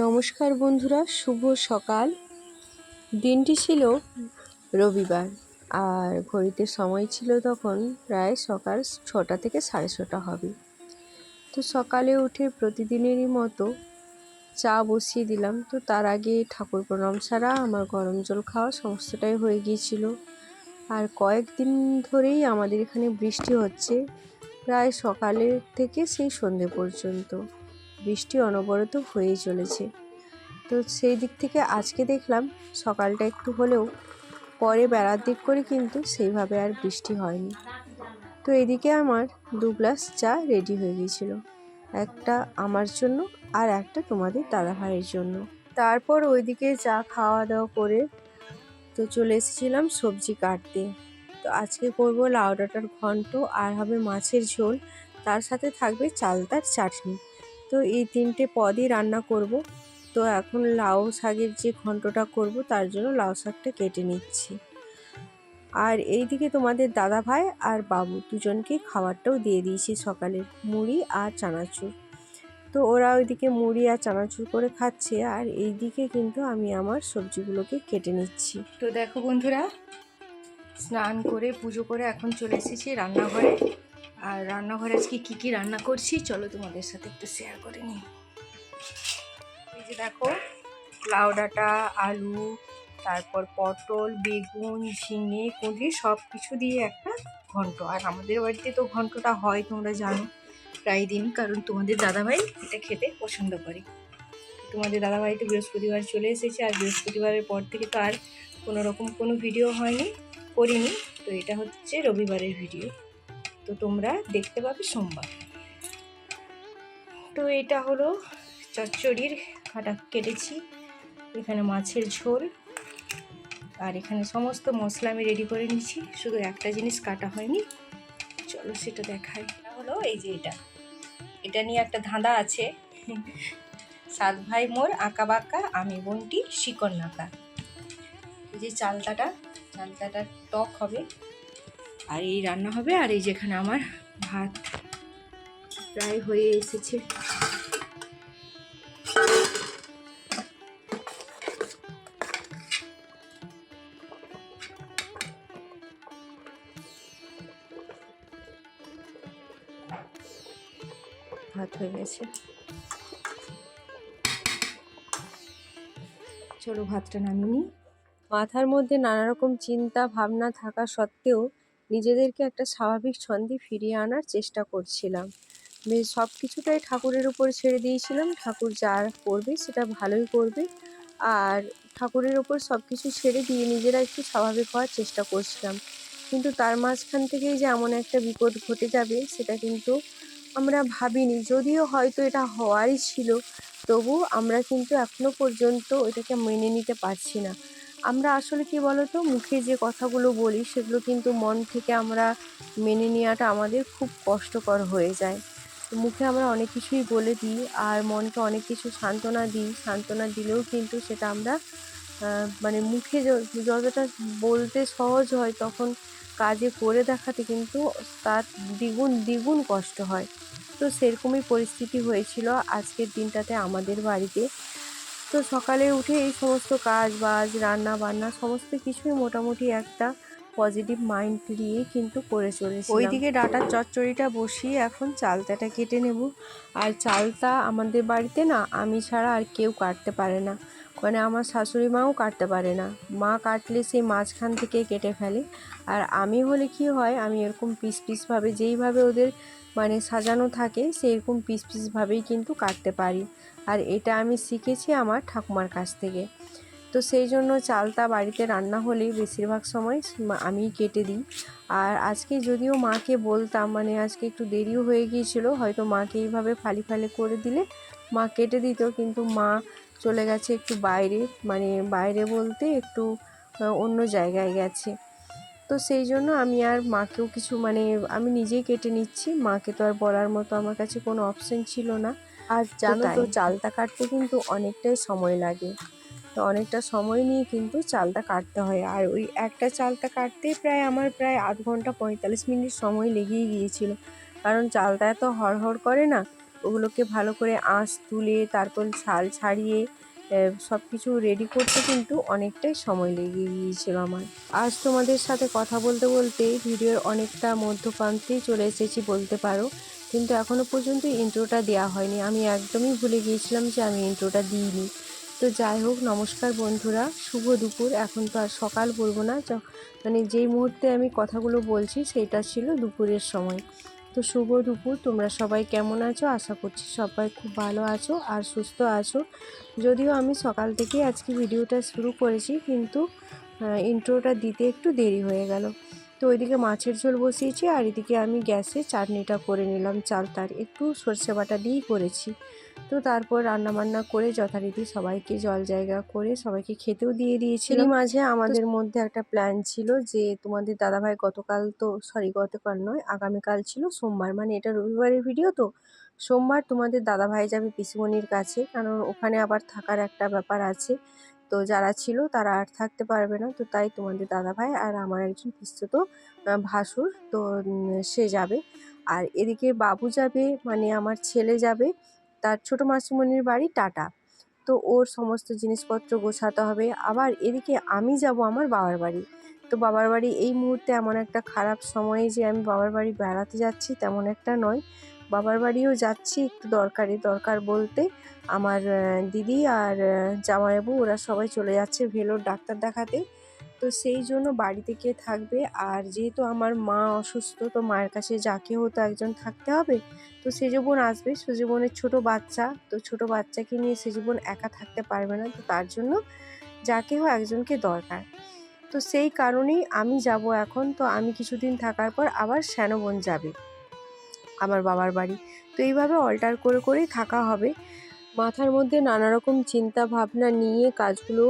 নমস্কার বন্ধুরা, শুভ সকাল। দিনটি ছিল রবিবার, আর ঘড়িতে সময় ছিল তখন প্রায় সকাল ছটা থেকে সাড়ে ছটা হবে। তো সকালে উঠে প্রতিদিনেরই মতো চা বসিয়ে দিলাম। তো তার আগে ঠাকুর প্রণাম ছাড়া আমার গরম জল খাওয়া সমস্তটাই হয়ে গিয়েছিল। আর কয়েকদিন ধরেই আমাদের এখানে বৃষ্টি হচ্ছে, প্রায় সকালের থেকে সেই সন্ধে পর্যন্ত। বৃষ্টি অনবরত হয়েই চলেছে। তো সেই দিক থেকে আজকে দেখলাম সকালটা একটু হলেও পরে বেড়ার দিক করে কিন্তু সেইভাবে আর বৃষ্টি হয়নি। তো এদিকে আমার দু গ্লাস চা রেডি হয়ে গিয়েছিল। একটা আমার জন্য আর একটা তোমাদের দাদা ভাইয়ের জন্য। তারপর ওইদিকে চা খাওয়া দাওয়া করে তো চলে এসেছিলাম সবজি কাটতে। তো আজকে করব লাউ ডাঁটার ঘন্ট আর হবে মাছের ঝোল। তার সাথে থাকবে চালতার চাটনি। তো এই তিনটে পদই রান্না করব। তো এখন লাউ শাকের যে ঘন্টটা করব, তার জন্য লাউ শাকটা কেটে নিচ্ছি। আর এইদিকে তোমাদের দাদা ভাই আর বাবু দুজনকে খাবারটাও দিয়ে দিয়েছি সকালের মুড়ি আর চানাচুর। তো ওরা ওইদিকে মুড়ি আর চানাচুর করে খাচ্ছে আর এইদিকে কিন্তু আমি আমার সবজিগুলোকে কেটে নিচ্ছি। তো দেখো বন্ধুরা, স্নান করে, পুজো করে এখন চলে এসেছি রান্নাঘরে। আর রান্নাঘরে আজকে কী কী রান্না করছি, চলো তোমাদের সাথে একটু শেয়ার করে নিই। এই যে দেখো, লাউ ডাঁটা, আলু, তারপর পটল, বেগুন, ঝিঙে কুঁদরি সব কিছু দিয়ে একটা ঘন্ট। আর আমাদের বাড়িতে তো ঘন্টটা হয়, তোমরা জানো, প্রায় দিন, কারণ তোমাদের দাদাভাই এটা খেতে পছন্দ করে। তোমাদের দাদাভাই তো বৃহস্পতিবার চলে এসেছে, আর বৃহস্পতিবারের পর থেকে তো আর কোনো রকম কোনো ভিডিও হয়নি, করিনি। তো এটা হচ্ছে রবিবারের ভিডিও তো তোমরা দেখতে পাবে সোমবার। তো এটা হলো চচ্চড়ির কাটা কেটেছি। এখানে মাছের ঝোল। আর এখানে সমস্ত মশলা আমি রেডি করে নিয়েছি। শুধু একটা জিনিস কাটা হয়নি। চলো সেটা দেখাই। হলো এই যে এটা। এটা নিয়ে একটা ধাঁধা আছে। সাত ভাই মোর, আঁকা বাঁকা, আমি বোনটি, শিকড় নাকা। এই যে চালতাটা চালতাটা টক হবে। আর এই রান্না হবে, আর এই যেখানে আমার ভাত প্রায় হয়ে এসেছে। ভাত হয়ে গেছে। চলো ভাতটা নামিয়ে নিই। মাথার মধ্যে নানা রকম চিন্তা ভাবনা থাকা সত্ত্বেও নিজেদেরকে একটা স্বাভাবিক ছন্দে ফিরিয়ে আনার চেষ্টা করছিলাম। বেশ সব কিছুটাই ঠাকুরের উপর ছেড়ে দিয়েছিলাম। ঠাকুর যা করবে সেটা ভালোই করবে। আর ঠাকুরের ওপর সব কিছু ছেড়ে দিয়ে নিজেরা একটু স্বাভাবিক হওয়ার চেষ্টা করছিলাম। কিন্তু তার মাঝখান থেকেই যে এমন একটা বিপদ ঘটে যাবে, সেটা কিন্তু আমরা ভাবিনি। যদিও হয়তো এটা হওয়ারই ছিল তবু আমরা কিন্তু এখনও পর্যন্ত এটাকে মেনে নিতে পারছি না। আমরা আসলে কি বলতো, মুখে যে কথাগুলো বলি সেগুলো কিন্তু মন থেকে আমরা মেনে নেওয়াটা আমাদের খুব কষ্টকর হয়ে যায়। মুখে আমরা অনেক কিছুই বলে দিই আর মনকে অনেক কিছু সান্ত্বনা দিই। সান্ত্বনা দিলেও কিন্তু সেটা আমরা মানে মুখে যতটা বলতে সহজ হয় তখন কাজে করে দেখাতে কিন্তু তার দ্বিগুণ দ্বিগুণ কষ্ট হয়। তো সেরকমই পরিস্থিতি হয়েছিল আজকের দিনটাতে আমাদের বাড়িতে। তো সকালে উঠে এই সমস্ত কাজ বাজ রান্না বান্না সমস্ত কিছুই মোটামুটি একটা পজিটিভ মাইন্ড দিয়ে কিন্তু করে চলেছি ওইদিকে ডাটার চচ্চড়িটা বসিয়ে এখন চালতাটা কেটে নেব। আর চালতা আমাদের বাড়িতে না আমি ছাড়া আর কেউ কাটতে পারে না। মানে আমার শাশুড়ি মাও কাটতে পারে না। মা কাটলে সেই মাঝখান থেকে কেটে ফেলে। আর আমি হলে কি হয়, আমি এরকম পিস পিসভাবে যেইভাবে ওদের মানে সাজানো থাকে সেরকম পিস পিসভাবেই কিন্তু কাটতে পারি। আর এটা আমি শিখেছি আমার ঠাকুমার কাছ থেকে। তো সেই জন্য চালতা বাড়িতে রান্না হলেই বেশিরভাগ সময় আমিই কেটে দিই। আর আজকে যদিও মাকে বলতাম মানে আজকে একটু দেরিও হয়ে গিয়েছিল, হয়তো মাকে এইভাবে ফালি ফালি করে দিলে মা কেটে দিত, কিন্তু মা চলে গেছে একটু বাইরে মানে বাইরে বলতে একটু অন্য জায়গায় গেছে। তো সেই জন্য আমি আর মাকেও কিছু মানে আমি নিজেই কেটে নিচ্ছি, মাকে তো আর বলার মতো আমার কাছে কোনো অপশন ছিল না। আর জানো তো চালটা কাটতে কিন্তু অনেকটাই সময় লাগে। তো অনেকটা সময় নিয়ে কিন্তু চালটা কাটতে হয়। আর ওই একটা চালটা কাটতে প্রায় আমার প্রায় আধ ঘণ্টা পঁয়তাল্লিশ মিনিট সময় লেগেই গিয়েছিল। কারণ চালটা এত হড়হড় করে না ওগুলোকে ভালো করে আঁশ তুলে তারপর ছাল ছাড়িয়ে সব কিছু রেডি করতে কিন্তু অনেকটাই সময় লেগে গিয়েছিল আমার। আজ তোমাদের সাথে কথা বলতে বলতে ভিডিওর অনেকটা মধ্যপ্রান্তেই চলে এসেছি বলতে পারো। কিন্তু এখনও পর্যন্ত ইন্ট্রোটা দেওয়া হয়নি। আমি একদমই ভুলে গিয়েছিলাম যে আমি ইন্ট্রোটা দিইনি। তো যাই হোক, নমস্কার বন্ধুরা, শুভ দুপুর। এখন তো আর সকাল বলব না। মানে যেই মুহূর্তে আমি কথাগুলো বলছি, সেটা ছিল দুপুরের সময়। তো শুভ দুপুর। তোমরা সবাই কেমন আছো? আশা করছি সবাই খুব ভালো আছো আর সুস্থ আছো। যদিও আমি সকাল থেকে আজকে ভিডিওটা শুরু করেছি, কিন্তু ইন্ট্রোটা দিতে একটু দেরি হয়ে গেল। তো ওইদিকে মাছের ঝোল বসিয়েছি আর এদিকে আমি গ্যাসে চাটনিটা করে নিলাম চাল তার। একটু সর্ষে বাটা দিয়েই করেছি। তো তারপর রান্নাবান্না করে যথারীতি সবাইকে জল জায়গা করে সবাইকে খেতেও দিয়ে দিয়েছিল মাঝে আমাদের মধ্যে একটা প্ল্যান ছিল যে তোমাদের দাদাভাই গতকাল তো সরি গতকাল নয় আগামীকাল ছিল সোমবার। মানে এটা রবিবারের ভিডিও তো। সোমবার তোমাদের দাদাভাই যাবে পিসিমণির কাছে। কারণ ওখানে আবার থাকার একটা ব্যাপার আছে। তো যারা ছিল তারা আর থাকতে পারবে না। তো তাই তোমাদের দাদাভাই আর আমার একজন পিস্তুত ভাসুর তো সে যাবে। আর এদিকে বাবু যাবে মানে আমার ছেলে যাবে, তার ছোটো মাসিমণির বাড়ি টাটা। তো ওর সমস্ত জিনিসপত্র গোছাতে হবে। আবার এদিকে আমি যাব আমার বাবার বাড়ি। তো বাবার বাড়ি এই মুহূর্তে এমন একটা খারাপ সময়ে যে আমি বাবার বাড়ি বেড়াতে যাচ্ছি তেমন একটা নয়। বাবার বাড়িও যাচ্ছি, একটু দরকারি, দরকার বলতে আমার দিদি আর জামাইবাবু, ওরা সবাই চলে যাচ্ছে ভেলোর ডাক্তার দেখাতে। তো সেই জন্য বাড়িতে কে থাকবে? আর যেহেতু আমার মা অসুস্থ, তো মায়ের কাছে যাকে হতো একজন থাকতে হবে, তো সেজীবন আসবে। সেজীবনের ছোট বাচ্চা, তো ছোট বাচ্চাকে নিয়ে সেজীবন একা থাকতে পারবে না, তো তার জন্য যাকে হোক একজনকে দরকার। তো সেই কারণেই আমি যাব এখন, তো আমি কিছুদিন থাকার পর আবার শ্যানবন যাবে। আমার বাবার বাড়ি। তো এইভাবে অল্টার করে, করেই থাকা হবে। মাথার মধ্যে নানা রকম চিন্তা ভাবনা নিয়ে কাজগুলো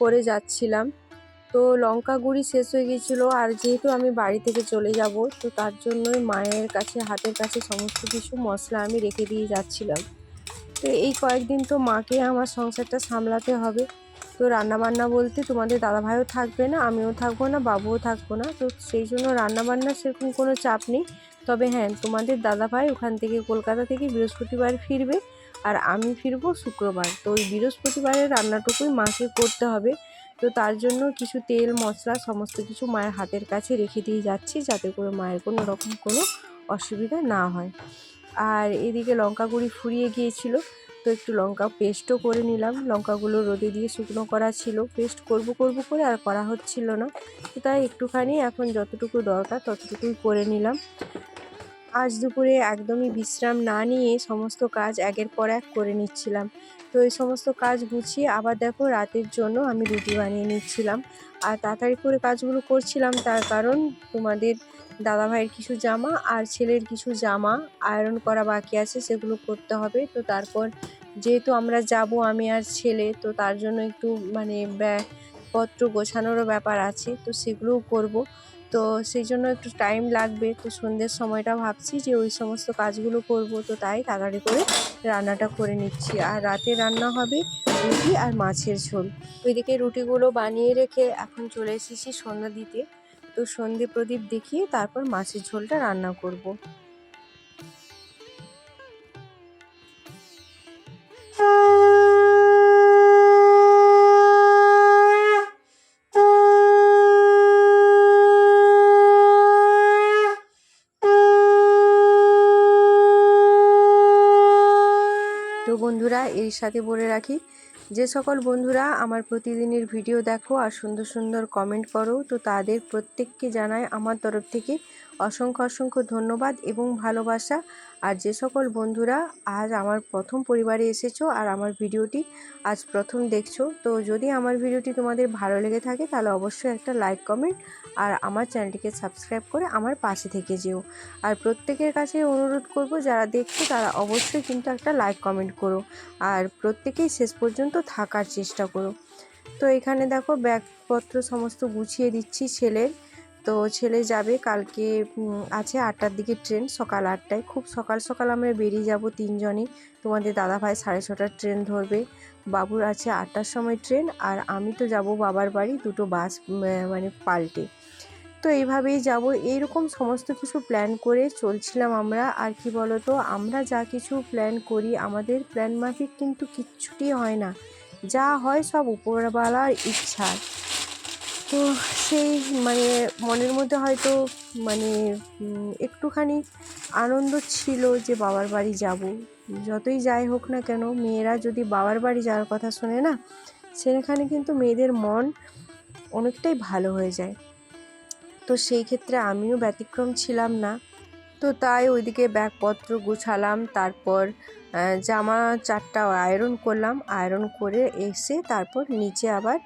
করে যাচ্ছিলাম। তো লঙ্কা গুঁড়ি শেষ হয়ে গিয়েছিল, আর যেহেতু আমি বাড়ি থেকে চলে যাব, তো তার জন্যই মায়ের কাছে, হাতের কাছে সমস্ত কিছু মশলা আমি রেখে দিয়ে যাচ্ছিলাম। তো এই কয়েকদিন তো মাকে আমার সংসারটা সামলাতে হবে। তো রান্নাবান্না বলতে তোমাদের দাদাভাইও থাকবে না, আমিও থাকব না, বাবুও থাকব না। তো সেই জন্য রান্নাবান্নার সেরকম কোনো চাপ নেই। তবে হ্যাঁ তোমাদের দাদাভাই ওখান থেকে কলকাতা থেকে বৃহস্পতিবার ফিরবে আর আমি ফিরবো শুক্রবার। তো ওই বৃহস্পতিবারের রান্নাটুকুই মাকে করতে হবে। তো তার জন্য কিছু তেল, মশলা, সমস্ত কিছু মায়ের হাতের কাছে রেখে দিয়ে যাচ্ছি যাতে করে মায়ের কোনো রকম কোনো অসুবিধা না হয়। আর এদিকে লঙ্কা গুঁড়ি ফুরিয়ে গিয়েছিল, তো একটু লঙ্কা পেস্টও করে নিলাম। লঙ্কাগুলো রোদে দিয়ে শুকনো করা ছিল। পেস্ট করব করব করে আর করা হচ্ছিল না। তো তাই একটুখানি এখন যতটুকু দরকার ততটুকুই করে নিলাম। আজ দুপুরে একদমই বিশ্রাম না নিয়ে সমস্ত কাজ একের পর এক করে নিচ্ছিলাম। তো এই সমস্ত কাজ গুছিয়ে আবার দেখো রাতের জন্য আমি রুটি বানিয়ে নিচ্ছিলাম। আর তাড়াতাড়ি করে কাজগুলো করছিলাম, তার কারণ তোমাদের দাদাভাইয়ের কিছু জামা আর ছেলের কিছু জামা আয়রন করা বাকি আছে, সেগুলো করতে হবে। তো তারপর যেহেতু আমরা যাব আমি আর ছেলে, তো তার জন্য একটু মানে পত্র গোছানোরও ব্যাপার আছে, তো সেগুলোও করব। তো সেই জন্য একটু টাইম লাগবে, তো সন্ধ্যের সময়টা ভাবছি যে ওই সমস্ত কাজগুলো করব, তো তাই তাড়াতাড়ি করে রান্নাটা করে নিচ্ছি। আর রাতে রান্না হবে রুটি আর মাছের ঝোল। ওইদিকে রুটিগুলো বানিয়ে রেখে এখন চলে এসেছি সন্ধ্যা দিতে। তো সন্ধে প্রদীপ দেখিয়ে তারপর মাছের ঝোলটা রান্না করব। বন্ধুরা এর সাথে বলে রাখি, যে সকল বন্ধুরা আমার প্রতিদিনের ভিডিও দেখো আর সুন্দর সুন্দর কমেন্ট করো, তো তাদের প্রত্যেককে জানায় আমার তরফ থেকে অসংখ্য অসংখ্য ধন্যবাদ এবং ভালোবাসা। আর যে সকল বন্ধুরা আজ আমার প্রথম পরিবারে এসেছ আর আমার ভিডিওটি আজ প্রথম দেখছ, তো যদি আমার ভিডিওটি তোমাদের ভালো লেগে থাকে তাহলে অবশ্যই একটা লাইক, কমেন্ট আর আমার চ্যানেলটিকে সাবস্ক্রাইব করে আমার পাশে থেকে যেও। আর প্রত্যেকের কাছে অনুরোধ করব, যারা দেখছ তারা অবশ্যই কিন্তু একটা লাইক, কমেন্ট করো আর প্রত্যেকেই শেষ পর্যন্ত থাকার চেষ্টা করো। তো এখানে দেখো ব্যাগপত্র সমস্ত গুছিয়ে দিচ্ছি ছেলের। তো ছেলে যাবে কালকে আছে আটটার দিকে ট্রেন, সকাল আটটায়। খুব সকাল সকাল আমরা বেরিয়ে যাব তিনজনই। তোমাদের দাদা ভাই সাড়ে ছটার ট্রেন ধরবে। বাবুর আছে আটটার সময় ট্রেন আর আমি তো যাব বাবার বাড়ি দুটো বাস মানে পাল্টে। তো এইভাবেই যাব। এইরকম সমস্ত কিছু প্ল্যান করে চলছিলাম আমরা। আর কি বলতো, আমরা যা কিছু প্ল্যান করি, আমাদের প্ল্যান মাফিক কিন্তু কিচ্ছুটি হয় না। যা হয় সব উপরওয়ালার ইচ্ছা। তো সেই মানে মনের মধ্যে হয়তো মানে একটুখানি আনন্দ ছিল যে বাবার বাড়ি যাব। যতই যাই হোক না কেন, মেয়েরা যদি বাবার বাড়ি যাওয়ার কথা শোনে না, সেখানে কিন্তু মেয়েদের মন অনেকটাই ভালো হয়ে যায়। তো সেই ক্ষেত্রে আমিও ব্যতিক্রম ছিলাম না। তো তাই ওইদিকে ব্যাগপত্র গুছালাম, তারপর জামা চারটা আয়রন করলাম। আয়রন করে এসে তারপর নিচে আবার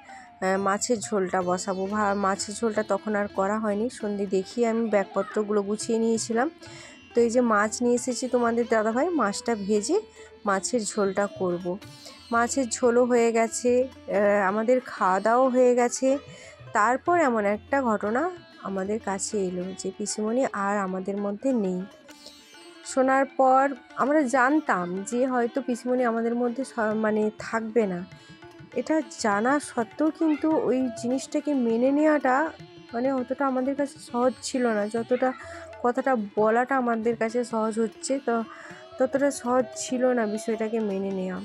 মাছের ঝোলটা বসাবো। ভা, মাছের ঝোলটা তখন আর করা হয়নি। সন্ধে দেখিয়ে আমি ব্যাগপত্রগুলো গুছিয়ে নিয়েছিলাম। তো এই যে মাছ নিয়ে এসেছি তোমাদের দাদাভাই, মাছটা ভেজে মাছের ঝোলটা করব। মাছের ঝোলও হয়ে গেছে আমাদের খাওয়া দাওয়াও হয়ে গেছে। তারপর এমন একটা ঘটনা আমাদের কাছে এলো যে পিসিমণি আর আমাদের মধ্যে নেই। শোনার পর আমরা জানতাম যে হয়তো পিসিমণি আমাদের মধ্যে মানে থাকবে না। এটা জানা সত্ত্বেও কিন্তু ওই জিনিসটাকে মেনে নেওয়াটা মানে অতটা আমাদের কাছে সহজ ছিল না। যতটা কথাটা বলাটা আমাদের কাছে সহজ হচ্ছে, তো ততটা সহজ ছিল না বিষয়টাকে মেনে নেওয়া।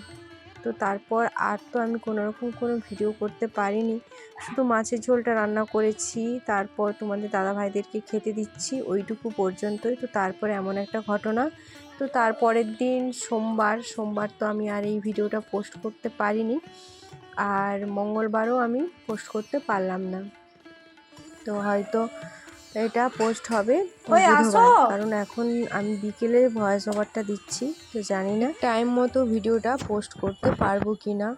তো তারপর আর তো আমি কোনো রকম কোনো ভিডিও করতে পারিনি। শুধু মাছের ঝোলটা রান্না করেছি, তারপর তোমাদের দাদা ভাইদেরকে খেতে দিচ্ছি ওইটুকু পর্যন্তই। তো তারপরে এমন একটা ঘটনা। তো তারপরের দিন সোমবার সোমবার তো আমি আর এই ভিডিওটা পোস্ট করতে পারিনি। আর মঙ্গলবারও আমি পোস্ট করতে পারলাম না। তো হয়তো এটা পোস্ট হবে কারণ এখন আমি বিকেলে ভয়েস ওভারটা দিচ্ছি তো জানি না টাইম মতো ভিডিওটা পোস্ট করতে পারব কি না